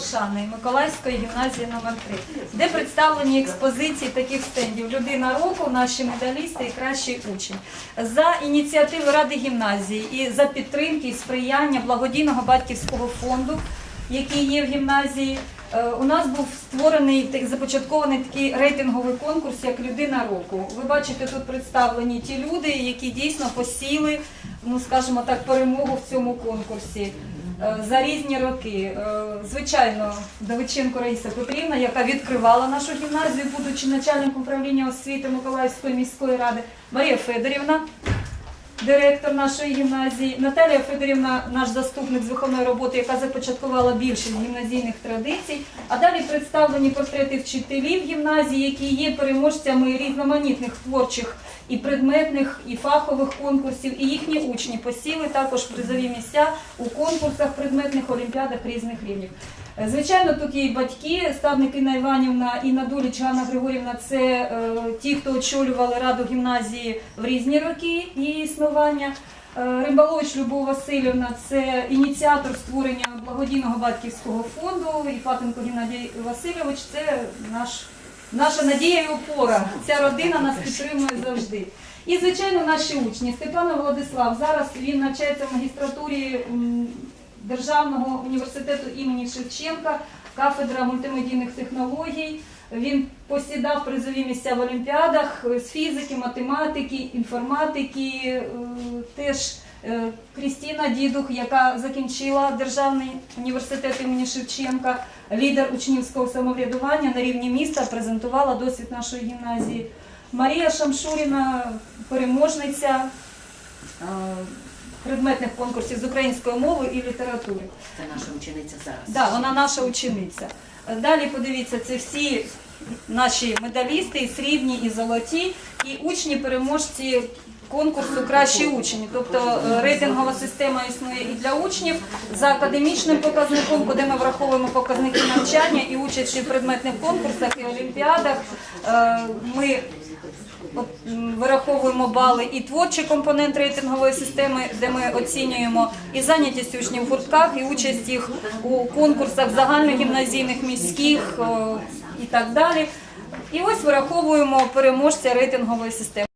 Шани Миколаївської гімназії номер 3 де представлені експозиції таких стендів Людина року, наші медалісти і кращий учень. За ініціативи Ради гімназії і за підтримки і сприяння благодійного батьківського фонду, який є в гімназії. е, У нас був створений започаткований такий рейтинговий конкурс як людина року. Ви бачите, тут представлені ті люди, які дійсно посіли, ну скажімо так, перемогу в цьому конкурсі. Е, за різні роки. Е, Звичайно, Давиченко Раїса Петрівна, яка відкривала нашу гімназію, будучи начальником управління освіти Миколаївської міської ради, Марія Федорівна, директор нашої гімназії, Наталія Федорівна, наш заступник з виховної роботи, яка започаткувала більшість гімназійних традицій. А далі представлені портрети вчителів гімназії, які є переможцями різноманітних творчих і предметних, і фахових конкурсів, і їхні учні посіли також призові місця у конкурсах, предметних олімпіадах різних рівнів. Е, Звичайно, тут є і батьки, ставник Інна Іванівна, Інна Дуліч, Ганна Григорівна це е, ті, хто очолювали раду гімназії в різні роки її існування. Е, Рибалович Любов Васильівна це ініціатор створення благодійного батьківського фонду. І Фатенко Геннадій Васильович це наш, наша надія і опора. Ця родина нас підтримує завжди. І, звичайно, наші учні. Степан Владислав. Зараз він навчається в магістратурі Державного університету імені Шевченка, кафедра мультимедійних технологій. Він посідав призові місця в олімпіадах з фізики, математики, інформатики. е, Теж е, Крістіна Дідух, яка закінчила Державний університет імені Шевченка, лідер учнівського самоврядування на рівні міста, презентувала досвід нашої гімназії. Марія Шамшуріна, переможниця е, предметних конкурсів з української мови і літератури. Це наша учениця зараз. Да, вона наша учениця. Далі подивіться, це всі наші медалісти, і срібні, і золоті, і учні переможці конкурсу Кращі учні. Тобто е, рейтингова система існує і для учнів за академічним показником, куди ми враховуємо показники навчання і участь в предметних конкурсах і олімпіадах. Е, Ми вираховуємо бали і творчий компонент рейтингової системи, де ми оцінюємо і зайнятість учнів в гуртках, і участь їх у конкурсах загальногімназійних, міських і так далі. І ось вираховуємо переможця рейтингової системи.